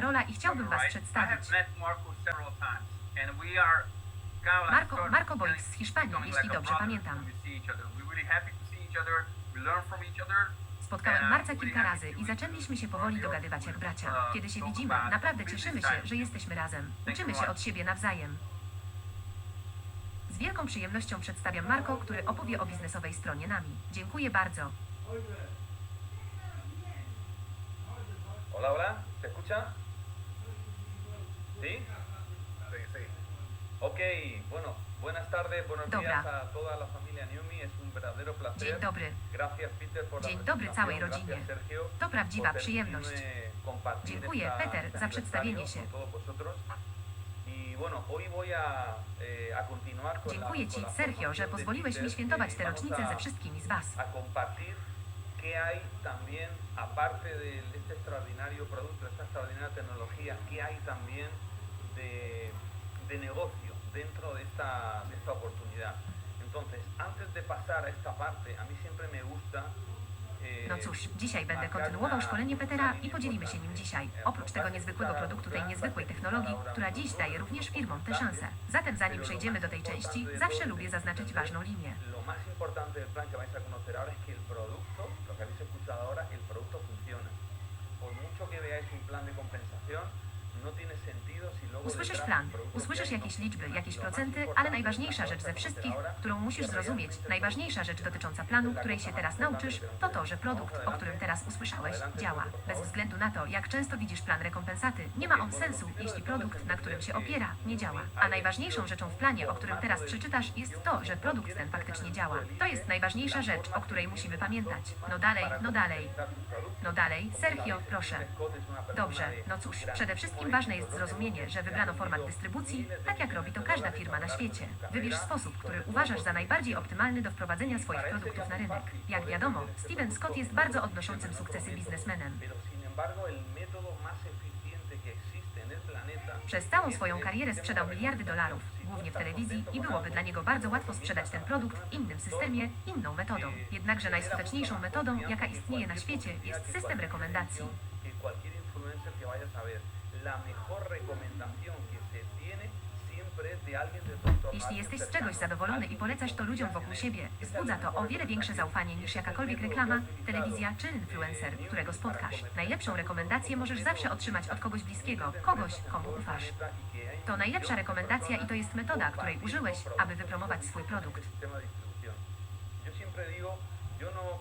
rola i chciałbym Was przedstawić. Marco Marco, Boix z Hiszpanii, jeśli dobrze pamiętam. Spotkałem Marca kilka razy i zaczęliśmy się powoli dogadywać jak bracia. Kiedy się widzimy, naprawdę cieszymy się, że jesteśmy razem. Uczymy się od siebie nawzajem. Z wielką przyjemnością przedstawiam Marco, który opowie o biznesowej stronie nami. Dziękuję bardzo. Hola, hola, ¿se escucha? ¿Sí? Sí, sí. Ok, bueno, buenas tardes, buenos Dobra. días a toda la familia Newmi, es un verdadero placer. Dzień dobry. Gracias Peter por la Dzień dobry całej presentación, rodzinie. gracias, Sergio, To prawdziwa por przyjemność. permitirme compartir Dziękuję, esta- Peter, este za przedstawienie aniversario się. con todos vosotros. Y bueno, hoy voy a, eh, a continuar con Dziękuję Ci, con la Sergio, że de pozwoliłeś mi Peter, świętować eh, tę vamos rocznicę a- ze wszystkimi z Was. a compartir qué hay también, aparte de este extraordinario producto, esta extraordinaria tecnología, qué hay también de, de negocio dentro de esta, de esta oportunidad. Entonces, antes de pasar a esta parte, a mí siempre me gusta... No cóż, dzisiaj będę kontynuował szkolenie Petera i podzielimy się nim dzisiaj. Oprócz tego niezwykłego produktu, tej niezwykłej technologii, która dziś daje również firmom tę szansę. Zatem zanim przejdziemy do tej części, zawsze lubię zaznaczyć ważną linię. No Usłyszysz plan, usłyszysz jakieś no liczby, jakieś procenty, ale najważniejsza que rzecz ze wszystkich, którą musisz zrozumieć, najważniejsza rzecz dotycząca planu, której się teraz nauczysz, to to, że produkt, o którym teraz usłyszałeś, działa. Bez względu na to, jak często widzisz plan rekompensaty, nie ma on sensu, jeśli produkt, na którym się opiera, nie działa. A najważniejszą rzeczą w planie, o którym teraz przeczytasz, jest to, że produkt ten faktycznie działa. To jest najważniejsza rzecz, o której musimy pamiętać. No dalej, no dalej. No dalej, Sergio, proszę. Dobrze, no cóż, przede wszystkim ważne jest zrozumienie, że wybrano format dystrybucji, tak jak robi to każda firma na świecie. Wybierz sposób, który uważasz za najbardziej optymalny do wprowadzenia swoich produktów na rynek. Jak wiadomo, Steven Scott jest bardzo odnoszącym sukcesy biznesmenem. Przez całą swoją karierę sprzedał miliardy dolarów, głównie w telewizji, i byłoby dla niego bardzo łatwo sprzedać ten produkt w innym systemie, inną metodą. Jednakże najskuteczniejszą metodą, jaka istnieje na świecie, jest system rekomendacji. La mejor recomendación que se tiene siempre es de alguien de tu. Jeśli jesteś z czegoś zadowolony i polecasz to ludziom wokół siebie, wzbudza to o wiele większe zaufanie niż jakakolwiek reklama, telewizja czy influencer, którego spotkasz. Najlepszą rekomendację możesz zawsze otrzymać od kogoś bliskiego, kogoś, komu ufasz. To najlepsza rekomendacja i to jest metoda, której użyłeś, aby wypromować swój produkt. siempre digo, yo no,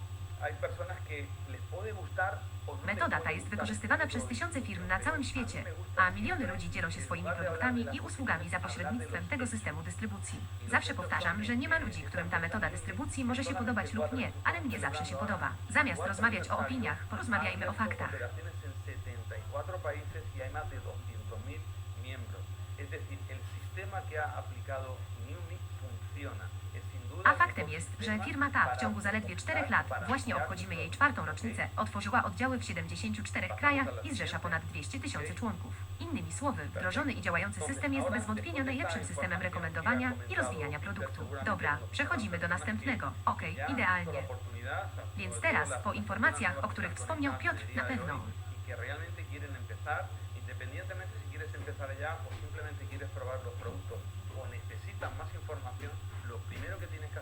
no Metoda ta jest wykorzystywana przez tysiące firm na całym świecie, a miliony ludzi dzielą się swoimi produktami i usługami za pośrednictwem tego systemu dystrybucji. Zawsze powtarzam, że nie ma ludzi, którym ta metoda dystrybucji może się podobać lub nie, ale mnie zawsze się podoba. Zamiast rozmawiać o opiniach, porozmawiajmy o faktach. operaciones en 74 países y hay más de 200.000 miembros. Es decir, el sistema que ha aplicado Newmi funciona. A faktem jest, że firma ta w ciągu zaledwie czterech lat, para właśnie obchodzimy jej czwartą rocznicę, otworzyła oddziały w 74 krajach i zrzesza ponad 200 tysięcy członków. Innymi słowy, wdrożony i działający system jest bez wątpienia najlepszym systemem rekomendowania i rozwijania produktu. Dobra, przechodzimy do następnego. Ya, idealnie. Więc teraz, po informacjach, o których wspomniał Piotr, na pewno. independientemente si quieres empezar ya o simplemente quieres probar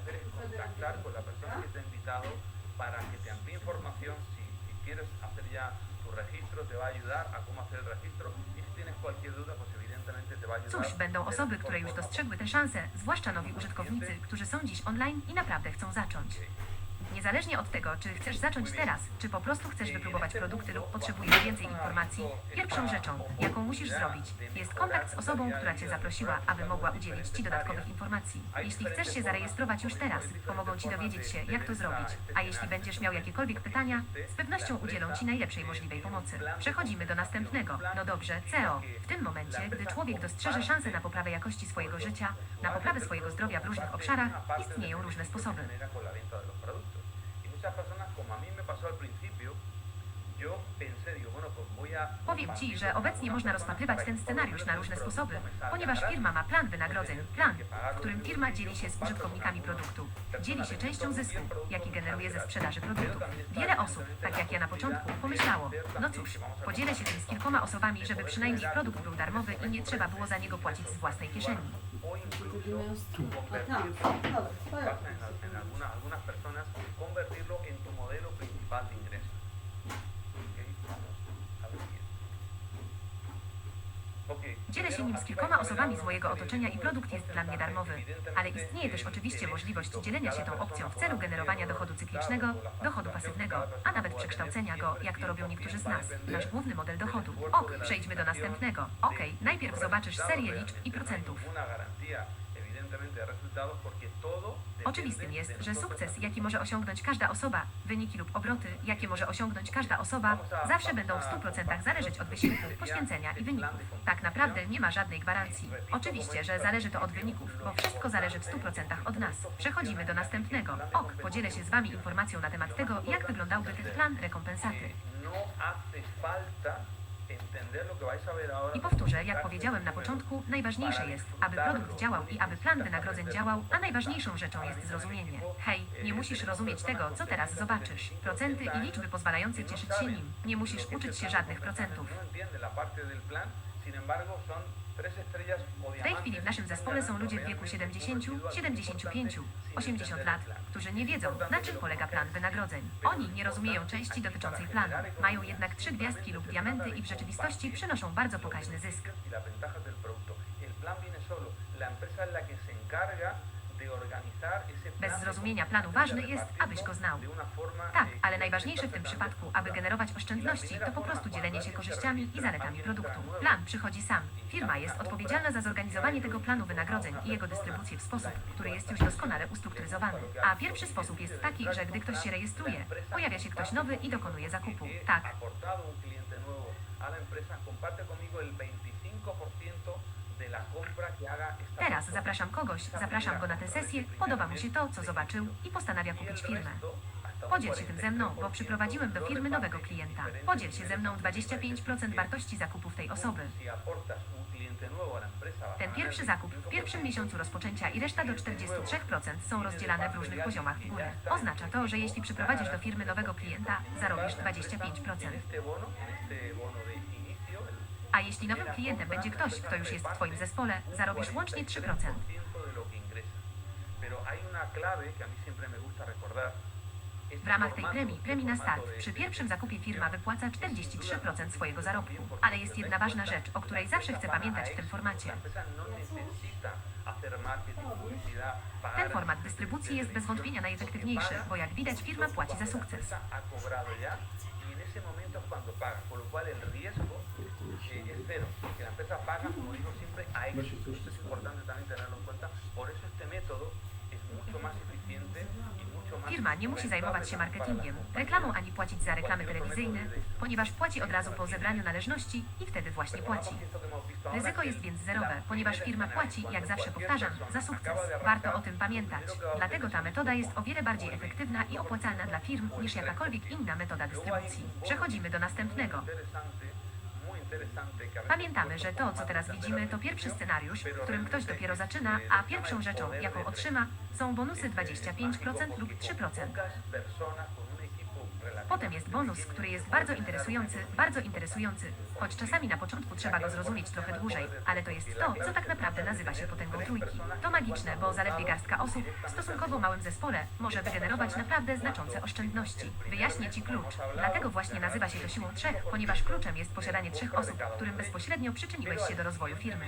hacer es contactar con la persona que te ha invitado para que te amplíe información. Si, si quieres hacer ya tu registro, te va a ayudar a cómo hacer el registro y si tienes cualquier duda, pues evidentemente te va a ayudar. Cóż, będą osoby, które już dostrzegły tę szansę, zwłaszcza nowi użytkownicy, którzy są dziś online i naprawdę chcą zacząć. Niezależnie od tego, czy chcesz zacząć teraz, czy po prostu chcesz wypróbować produkty lub potrzebujesz więcej informacji, pierwszą rzeczą, jaką musisz zrobić, jest kontakt z osobą, która Cię zaprosiła, aby mogła udzielić Ci dodatkowych informacji. Jeśli chcesz się zarejestrować już teraz, pomogą Ci dowiedzieć się, jak to zrobić, a jeśli będziesz miał jakiekolwiek pytania, z pewnością udzielą Ci najlepszej możliwej pomocy. Przechodzimy do następnego. No dobrze, CEO. W tym momencie, gdy człowiek dostrzeże szansę na poprawę jakości swojego życia, na poprawę swojego zdrowia w różnych obszarach, istnieją różne sposoby. Muchas personas, como a mí me pasó al principio, yo pensé, digo, bueno, pues voy a Powiem Ci, że obecnie można rozpatrywać ten scenariusz na różne sposoby, ponieważ firma ma plan wynagrodzeń, plan, w którym firma dzieli się z użytkownikami produktu. Dzieli się częścią zysku, jaki generuje ze sprzedaży produktów. Wiele osób, tak jak ja na początku, pomyślało, no cóż, podzielę się tym z kilkoma osobami, żeby przynajmniej produkt był darmowy i nie trzeba było za niego płacić z własnej kieszeni. o incluso Primero tú. convertirlo, Claro, claro. pasa en, al- en algunas, algunas personas, convertirlo en tu modelo principal de ingreso. Ok, vamos a ver bien. Ok, Dzielę się nim z kilkoma osobami z mojego otoczenia i produkt jest dla mnie darmowy. Ale istnieje też oczywiście możliwość dzielenia się tą opcją w celu generowania dochodu cyklicznego, dochodu pasywnego, a nawet przekształcenia go, jak to robią niektórzy z nas. Nasz główny model dochodu. Ok, przejdźmy do następnego. Ok, najpierw zobaczysz serię liczb i procentów. Oczywistym jest, że sukces, jaki może osiągnąć każda osoba, wyniki lub obroty, jakie może osiągnąć każda osoba, zawsze będą w 100% zależeć od wysiłku, poświęcenia i wyników. Tak naprawdę nie ma żadnej gwarancji. Oczywiście, że zależy to od wyników, bo wszystko zależy w 100% od nas. Przechodzimy do następnego. Ok, podzielę się z Wami informacją na temat tego, jak wyglądałby ten plan rekompensaty. I powtórzę, jak powiedziałem na początku, najważniejsze jest, aby produkt działał i aby plan wynagrodzeń działał, a najważniejszą rzeczą jest zrozumienie. Hej, nie musisz rozumieć tego, co teraz zobaczysz. Procenty i liczby pozwalające cieszyć się nim. Nie musisz uczyć się żadnych procentów. W tej chwili w naszym zespole są ludzie w wieku 70, 75, 80 lat, którzy nie wiedzą, na czym polega plan wynagrodzeń. Oni nie rozumieją części dotyczącej planu. Mają jednak trzy gwiazdki lub diamenty i w rzeczywistości przynoszą bardzo pokaźny zysk. Y Bez zrozumienia planu ważne jest, abyś go znał. Tak, eh, ale najważniejsze w tym przypadku, aby generować oszczędności, to po prostu dzielenie się korzyściami i zaletami produktu. Plan przychodzi sam. Firma jest odpowiedzialna za zorganizowanie tego planu wynagrodzeń i jego dystrybucję w sposób, który jest już doskonale ustrukturyzowany. A pierwszy sposób jest taki, że gdy ktoś się rejestruje, pojawia się ktoś nowy i dokonuje zakupu. Tak, ha aportado un cliente nuevo a la empresa, comparte conmigo el 25% de la compra que haga esta teraz zapraszam kogoś, zapraszam go na tę sesję, podoba mu się to, co zobaczył i postanawia Y kupić firmę. Podziel się tym ze mną, bo 43%, przyprowadziłem do lo firmy nowego klienta. en Podziel się ze mną diferentes 25% wartości zakupów tej osoby. A Ten pierwszy zakup w pierwszym miesiącu rozpoczęcia i reszta do 43% są rozdzielane w różnych poziomach w górę. Oznacza to, że jeśli przyprowadzisz do firmy nowego klienta, zarobisz 25%. A jeśli nowym klientem będzie ktoś, kto już jest w Twoim zespole, zarobisz łącznie 3%. de lo que ingresa. Pero hay una clave que a mí siempre me gusta recordar. W ramach tej premii, premii na start, przy pierwszym zakupie firma wypłaca 43% swojego zarobku. Ale jest jedna ważna rzecz, o której zawsze chcę pamiętać w tym formacie. Ten format dystrybucji jest bez wątpienia najefektywniejszy, bo jak widać firma płaci za sukces. Eh, es cero, que la empresa paga, como digo siempre, a éxito. Esto es importante también tenerlo en cuenta. Por eso este método es mucho más eficiente y mucho más Firma nie musi zajmować się marketingiem, reklamą ani płacić za reklamy telewizyjne, ponieważ płaci od razu po zebraniu należności i wtedy właśnie płaci. Ryzyko jest więc zerowe, ponieważ firma płaci, jak zawsze powtarzam, za sukces. Warto o tym pamiętać. Dlatego ta metoda jest o wiele bardziej efektywna i opłacalna dla firm niż jakakolwiek inna metoda dystrybucji. Przechodzimy do następnego. Pamiętamy, że to, co teraz widzimy, to pierwszy scenariusz, w którym ktoś dopiero zaczyna, a pierwszą rzeczą, jaką otrzyma, są bonusy 25% lub 3%. Potem jest bonus, który jest bardzo interesujący, bardzo interesujący, choć czasami na początku trzeba go zrozumieć trochę dłużej, ale to jest to, co tak naprawdę nazywa się potęgą trójki. To magiczne, bo zaledwie garstka osób w stosunkowo małym zespole może wygenerować naprawdę znaczące oszczędności. Wyjaśnię Ci klucz. Dlatego właśnie nazywa się to siłą trzech, ponieważ kluczem jest posiadanie trzech osób, którym bezpośrednio przyczyniłeś się do rozwoju firmy.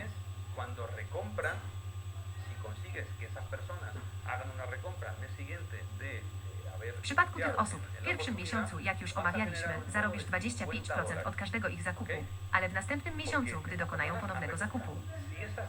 Consigues que esas personas hagan una recompra al siguiente de W przypadku tych osób, w pierwszym miesiącu, jak już omawialiśmy, zarobisz 25% od każdego ich zakupu, ale w następnym miesiącu, gdy dokonają ponownego zakupu.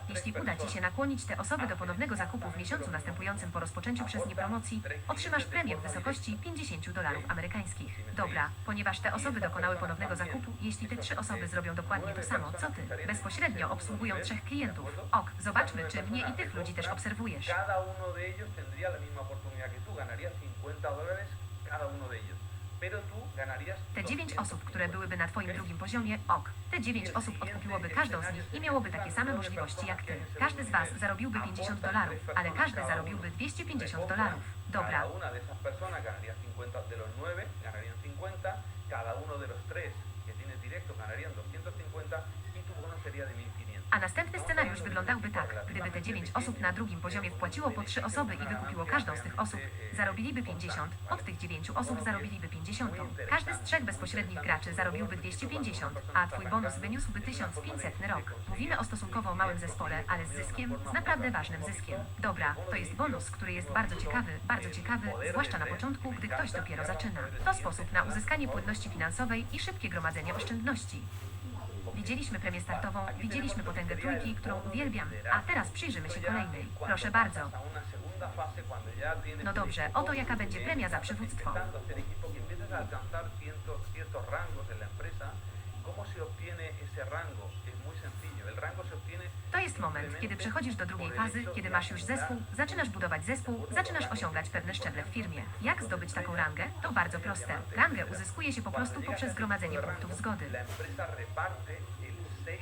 Jeśli uda Ci się nakłonić te osoby do ponownego zakupu w miesiącu następującym po rozpoczęciu przez nie promocji, otrzymasz premię w wysokości 50 dolarów amerykańskich. Dobra, ponieważ te osoby dokonały ponownego zakupu, jeśli te trzy osoby zrobią dokładnie to samo, co Ty, bezpośrednio obsługują trzech klientów. Ok, zobaczmy, czy mnie i tych ludzi też obserwujesz. cada uno de ellos tendría la misma oportunidad que tú, ganaría 50 dólares cada uno de ellos. Pero tú ganarías Te 9 200 osób, które byłyby na Twoim drugim poziomie, ok. Te 9 osób odkupiłoby każdą z nich i miałoby takie same możliwości jak Ty. Każdy z Was zarobiłby 50 dolarów, ale każdy zarobiłby 250 dolarów. Dobra, Cada una de esas personas ganaría 50, de los 9 ganarían 50, cada uno de los 3 que tienes directo ganarían 250 y tu bono sería de 1500. A następny scenariusz wyglądałby tak. Gdyby te 9 osób na drugim poziomie wpłaciło po 3 osoby i wykupiło każdą z tych osób, zarobiliby 50. Od tych 9 osób zarobiliby 50. Każdy z trzech bezpośrednich graczy zarobiłby 250, a twój bonus wyniósłby 1500 rok. Mówimy o stosunkowo małym zespole, ale z zyskiem, z naprawdę ważnym zyskiem. Dobra, to jest bonus, który jest bardzo ciekawy, bardzo ciekawy, zwłaszcza na początku, gdy ktoś dopiero zaczyna. To sposób na uzyskanie płynności finansowej i szybkie gromadzenie oszczędności. Widzieliśmy premię startową, widzieliśmy potęgę trójki, którą uwielbiam, a teraz przyjrzymy się kolejnej. Proszę bardzo. No dobrze, oto jaka będzie premia za przywództwo. To jest moment, kiedy przechodzisz do drugiej fazy, kiedy masz już zespół, zaczynasz budować zespół, zaczynasz osiągać pewne szczeble w firmie. Jak zdobyć taką rangę? To bardzo proste. Rangę uzyskuje się po prostu poprzez gromadzenie punktów zgody. La empresa reparte el 6%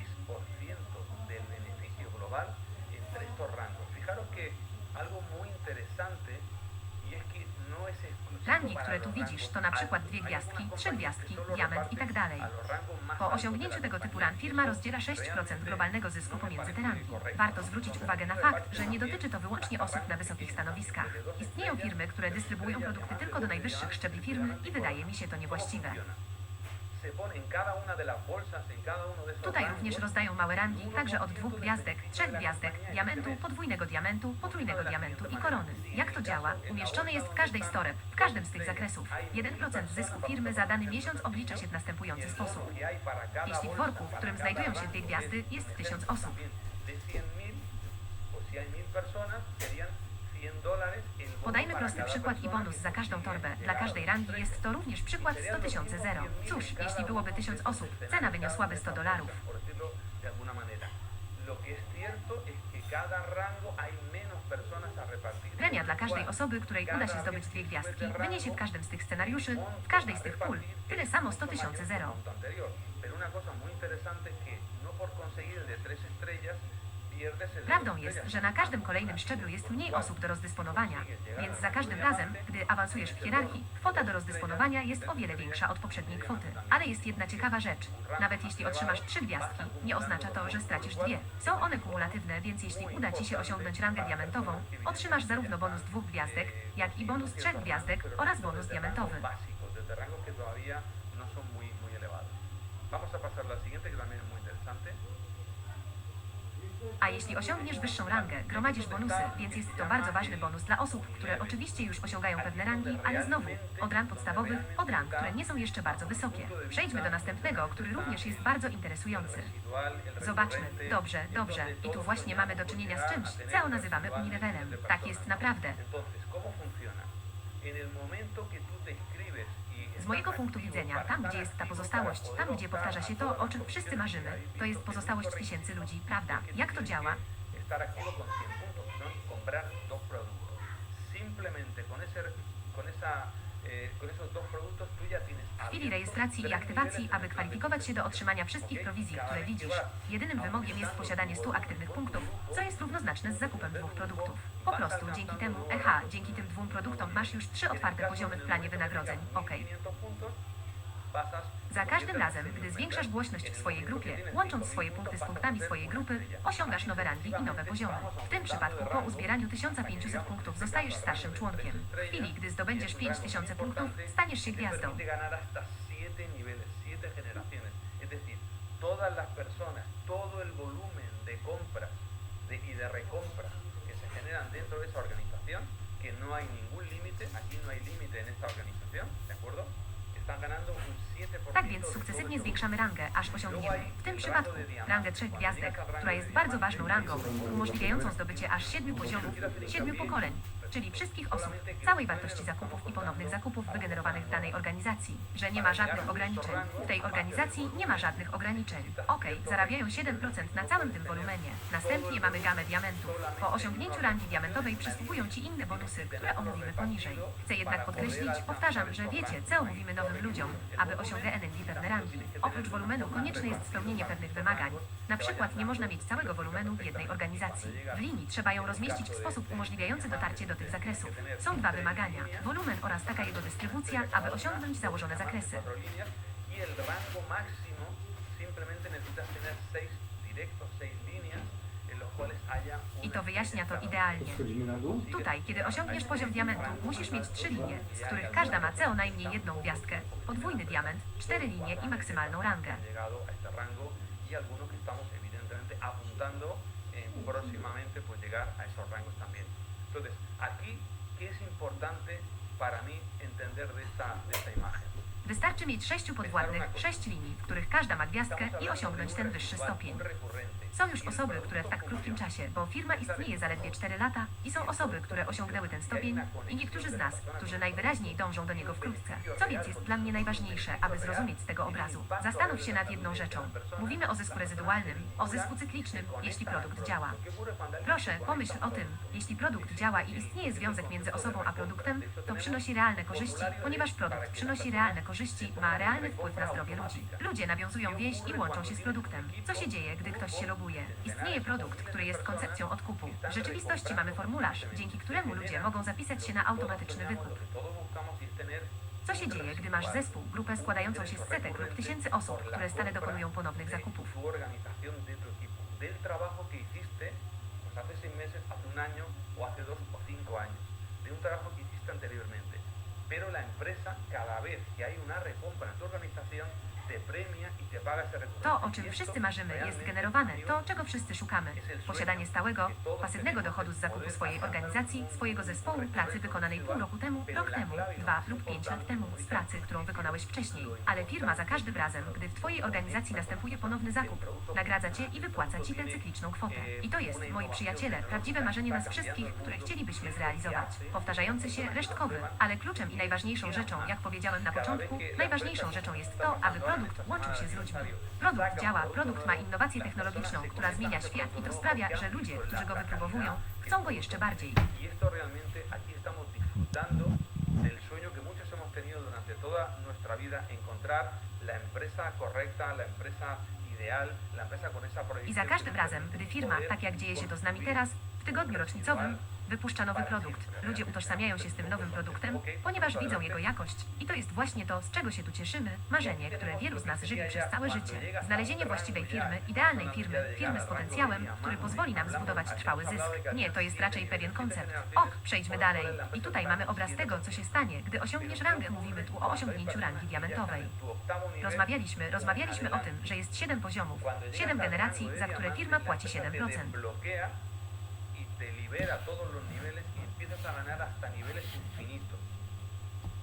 del beneficio global entre estos rangos. Fijaros que algo muy interesante y es que no es Rangi, które tu widzisz, to na przykład dwie gwiazdki, trzy gwiazdki, diament i tak dalej. Po osiągnięciu tego typu rang firma rozdziela 6% globalnego zysku pomiędzy te rangi. Warto zwrócić uwagę na fakt, że nie dotyczy to wyłącznie osób na wysokich stanowiskach. Istnieją firmy, które dystrybuują produkty tylko do najwyższych szczebli firmy i wydaje mi się to niewłaściwe. Tutaj również rozdają małe rangi, także od dwóch gwiazdek, trzech gwiazdek, diamentu, podwójnego diamentu, potrójnego diamentu i korony. Jak to działa? Umieszczone jest w każdej z toreb, w każdym z tych zakresów. 1% zysku firmy za dany miesiąc oblicza się w następujący sposób. para cada Jeśli w worku, w którym znajdują się dwie gwiazdy, jest 1000 osób. de 100.000 o si hay 1000 personas, serían 100 dólares Podajmy prosty przykład i bonus za każdą torbę. Dla każdej rangi jest to również przykład 100 tysięcy zero. Cóż, jeśli byłoby 1000 osób, cena wyniosłaby 100 dolarów. Premia dla każdej osoby, której uda się zdobyć dwie gwiazdki, wyniesie w każdym z tych scenariuszy, w każdej z tych pól, tyle samo 100 tysięcy zero. Pero una cosa muy interesante es que no por tres estrellas Prawdą jest, że na każdym kolejnym szczeblu jest mniej osób do rozdysponowania, więc za każdym razem, gdy awansujesz w hierarchii, kwota do rozdysponowania jest o wiele większa od poprzedniej kwoty. Ale jest jedna ciekawa rzecz. Nawet jeśli otrzymasz trzy gwiazdki, nie oznacza to, że stracisz dwie. Są one kumulatywne, więc jeśli uda Ci się osiągnąć rangę diamentową, otrzymasz zarówno bonus dwóch gwiazdek, jak i bonus trzech gwiazdek oraz bonus diamentowy. Vamos a pasar a la siguiente que también es muy interesante. A jeśli osiągniesz wyższą rangę, gromadzisz bonusy, więc jest to bardzo ważny bonus dla osób, które oczywiście już osiągają pewne rangi, ale znowu, od rang podstawowych, od rang, które nie są jeszcze bardzo wysokie. Przejdźmy do następnego, który również jest bardzo interesujący. Zobaczmy. Dobrze, dobrze. I tu właśnie mamy do czynienia z czymś, co nazywamy unilevelem. Tak jest naprawdę. Z mojego punktu widzenia, tam gdzie jest ta pozostałość, tam gdzie powtarza się to, o czym wszyscy marzymy, to jest pozostałość tysięcy ludzi, prawda? Jak to działa? Que Estar activo con 100 puntos, son comprar dos productos. Simplemente con ese, con esa, con esos dos productos tú ya tienes W chwili rejestracji i aktywacji, aby kwalifikować się do otrzymania wszystkich prowizji, które widzisz, jedynym wymogiem jest posiadanie 100 aktywnych punktów, co jest równoznaczne z zakupem dwóch produktów. Po prostu dzięki temu, EH, dzięki tym dwóm produktom masz już trzy otwarte poziomy w planie wynagrodzeń. OK. Za każdym razem, gdy zwiększasz głośność w swojej grupie, łącząc swoje punkty z punktami swojej grupy, osiągasz nowe rangi i nowe poziomy. W tym przypadku po uzbieraniu 1500 punktów zostajesz starszym członkiem. W chwili, gdy zdobędziesz 5000 punktów, staniesz się gwiazdą. Permite ganar hasta 7 niveles, 7 generaciones. Es decir, todas las personas, todo el volumen de compras de- y que no hay ningún límite, aquí no hay límite en esta organización, ¿de acuerdo? Están ganando un 7% Tak więc sukcesywnie zwiększamy rangę, aż osiągniemy, w tym przypadku, rangę trzech gwiazdek, która jest bardzo ważną rangą, umożliwiającą zdobycie aż siedmiu poziomów, siedmiu pokoleń. Czyli wszystkich osób, całej wartości zakupów i ponownych zakupów wygenerowanych w danej organizacji, że nie ma żadnych ograniczeń. W tej organizacji nie ma żadnych ograniczeń. Ok, zarabiają 7% na całym tym wolumenie. Następnie mamy gamę diamentów. Po osiągnięciu rangi diamentowej przysługują Ci inne bonusy, które omówimy poniżej. Chcę jednak podkreślić, powtarzam, że wiecie, co omówimy nowym ludziom, aby osiągnęli pewne rangi. Oprócz wolumenu konieczne jest spełnienie pewnych wymagań. Na przykład nie można mieć całego wolumenu w jednej organizacji. W linii trzeba ją rozmieścić w sposób umożliwiający dotarcie do tych zakresów. Są dwa wymagania. Wolumen oraz taka jego dystrybucja, aby osiągnąć założone zakresy. I to wyjaśnia to idealnie. Tutaj, kiedy osiągniesz poziom diamentu, musisz mieć trzy linie, z których każda ma co najmniej jedną gwiazdkę, podwójny diament, cztery linie i maksymalną rangę. próximamente pues llegar a esos rangos también. Entonces, aquí, ¿qué es importante para mí entender de esta, de esta imagen? Wystarczy mieć sześciu podwładnych, sześć linii, w których każda ma gwiazdkę i osiągnąć ten wyższy stopień. Są już osoby, które w tak krótkim czasie, bo firma istnieje zaledwie 4 lata i są osoby, które osiągnęły ten stopień i niektórzy z nas, którzy najwyraźniej dążą do niego wkrótce. Co więc jest dla mnie najważniejsze, aby zrozumieć z tego obrazu? Zastanów się nad jedną rzeczą. Mówimy o zysku rezydualnym, o zysku cyklicznym, jeśli produkt działa. ¿Qué ocurre cuando alguien Proszę, pomyśl o tym. Jeśli produkt działa i istnieje związek między osobą a produktem, to przynosi realne korzyści, ponieważ produkt przynosi realne korzyści, ma realny wpływ na zdrowie ludzi. Ludzie nawiązują więź i łączą się z produktem. Co się dzieje, gdy ktoś się loguje? Istnieje produkt, który jest koncepcją odkupu. W rzeczywistości mamy formularz, dzięki któremu ludzie mogą zapisać się na automatyczny wykup. Co się dzieje, gdy masz zespół, grupę składającą się z setek lub tysięcy osób, które stale dokonują ponownych zakupów? de un trabajo que hiciste anteriormente. Pero la empresa, cada vez que hay una recompra en tu organización, To, o czym wszyscy marzymy, jest generowane, to, czego wszyscy szukamy. Posiadanie stałego, pasywnego dochodu z zakupu swojej organizacji, swojego zespołu, pracy wykonanej pół roku temu, rok temu, dwa lub pięć lat temu, z pracy, którą wykonałeś wcześniej. Ale firma za każdym razem, gdy w Twojej organizacji następuje ponowny zakup, nagradza Cię i wypłaca Ci tę cykliczną kwotę. I to jest, moi przyjaciele, prawdziwe marzenie nas wszystkich, które chcielibyśmy zrealizować. Powtarzający się, resztkowy, ale kluczem i najważniejszą rzeczą, jak powiedziałem na początku, najważniejszą rzeczą jest to, aby produkt łączył się z ludźmi. Produkt działa, produkt ma innowację technologiczną, która zmienia świat i to sprawia, że ludzie, którzy go wypróbowują, chcą go jeszcze bardziej. I za każdym razem, gdy firma, tak jak dzieje się to z nami teraz, w tygodniu rocznicowym, wypuszcza nowy produkt, ludzie utożsamiają się z tym nowym produktem, ponieważ widzą jego jakość. I to jest właśnie to, z czego się tu cieszymy, marzenie, które wielu z nas żywi przez całe życie. Znalezienie właściwej firmy, idealnej firmy, firmy z potencjałem, który pozwoli nam zbudować trwały zysk. Nie, to jest raczej pewien koncept. Ok, przejdźmy dalej. I tutaj mamy obraz tego, co się stanie, gdy osiągniesz rangę. Mówimy tu o osiągnięciu rangi diamentowej. Rozmawialiśmy, rozmawialiśmy o tym, że jest 7 poziomów, 7 generacji, za które firma płaci 7%. Te libera todos los niveles y empiezas a ganar hasta niveles infinitos.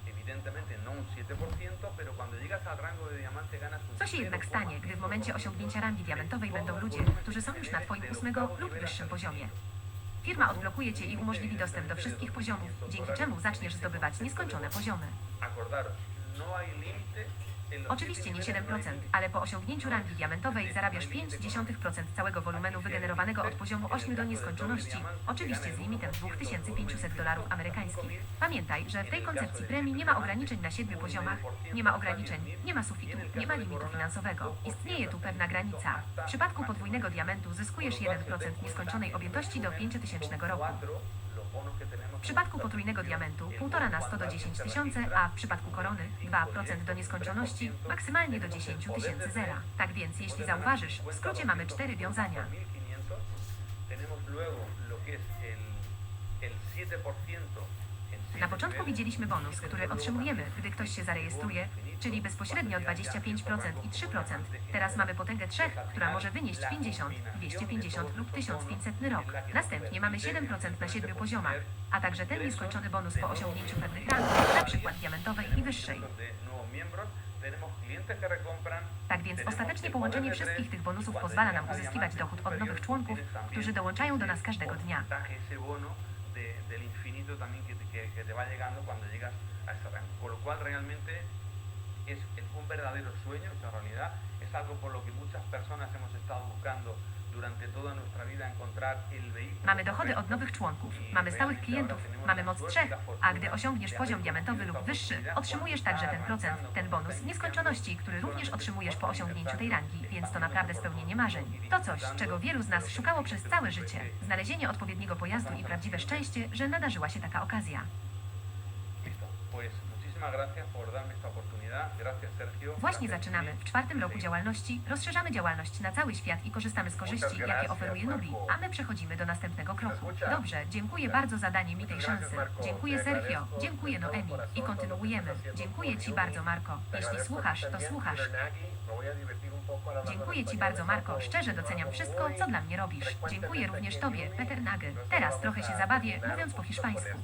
Evidentemente no un 7%, pero cuando llegas al rango de diamante ganas un Co się jednak stanie, gdy w momencie osiągnięcia rangi diamentowej będą ludzie, którzy są już na Twoim ósmego lub wyższym poziomie? Firma odblokuje Cię i umożliwi dostęp do wszystkich poziomów, dzięki czemu zaczniesz zdobywać nieskończone poziomy. Oczywiście nie siete 7%, niveles no hay ale po osiągnięciu rangi diamentowej zarabiasz 0,5% całego wolumenu wygenerowanego od poziomu 8 do nieskończoności, oczywiście z limitem 2500 dolarów amerykańskich. Pamiętaj, że w tej koncepcji premii nie ma ograniczeń na 7 poziomach, nie ma ograniczeń, nie ma sufitu, nie ma limitu finansowego. Istnieje tu pewna granica. W przypadku podwójnego diamentu zyskujesz 1% nieskończonej objętości do 5000 roku. W przypadku potrójnego diamentu 1,5 na 100 do 10 tysięcy, a w przypadku korony 2% do nieskończoności, maksymalnie do 10 tysięcy zera. Tak więc, jeśli zauważysz, w skrócie mamy cztery wiązania. 1500, tenemos luego lo que es el, el 7% en siete Na początku widzieliśmy bonus, który otrzymujemy, gdy ktoś się zarejestruje, czyli bezpośrednio 25% i 3%. Teraz mamy potęgę 3, która może wynieść 50, 250 lub 1500 rok. Następnie mamy 7% na 7 poziomach, a także ten nieskończony bonus po osiągnięciu pewnych rang, na przykład diamentowej i wyższej. Tak więc ostatecznie połączenie wszystkich tych bonusów pozwala nam uzyskiwać dochód od nowych członków, którzy dołączają do nas każdego dnia. Del infinito también que te, va llegando cuando llegas a ese rango. Con lo cual realmente es, un verdadero sueño, hecho realidad, es algo por lo que muchas personas hemos estado buscando Mamy dochody od nowych członków, mamy stałych klientów, mamy moc trzech, a gdy osiągniesz poziom diamentowy lub wyższy, otrzymujesz także ten procent, ten bonus nieskończoności, który również otrzymujesz po osiągnięciu tej rangi, więc to naprawdę spełnienie marzeń. To coś, czego wielu z nas szukało przez całe życie. Znalezienie odpowiedniego pojazdu i prawdziwe szczęście, że nadarzyła się taka okazja. Właśnie zaczynamy. W czwartym roku działalności rozszerzamy działalność na cały świat i korzystamy z korzyści, jakie oferuje Nubi, a my przechodzimy do następnego kroku. Dobrze, dziękuję bardzo za danie mi tej szansy. Dziękuję Sergio, dziękuję Noemi i kontynuujemy. Dziękuję Ci bardzo Marco. Jeśli słuchasz, to słuchasz. Dziękuję Ci bardzo Marco, szczerze doceniam wszystko, co dla mnie robisz. Dziękuję również Tobie, Peter Nage. Teraz trochę się zabawię, mówiąc po hiszpańsku.